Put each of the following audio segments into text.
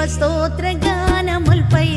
దేవ స్తోత్ర గానములపై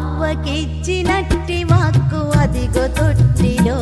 అవ్వకిచ్చినట్టి వాక్కు అదిగో తొట్టిలో.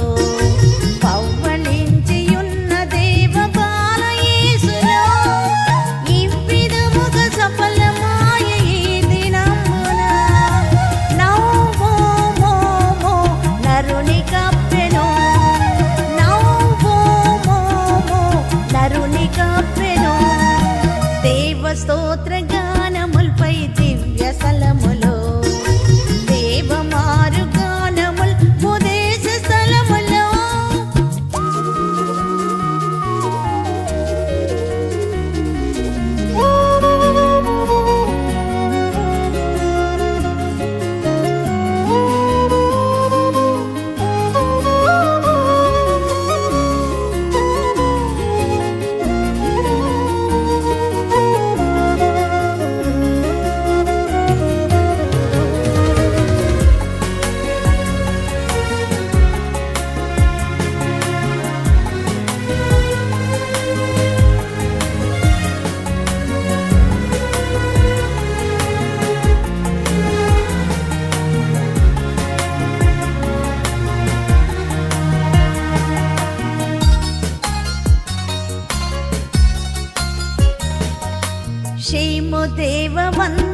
శీము దేవ వందనంబు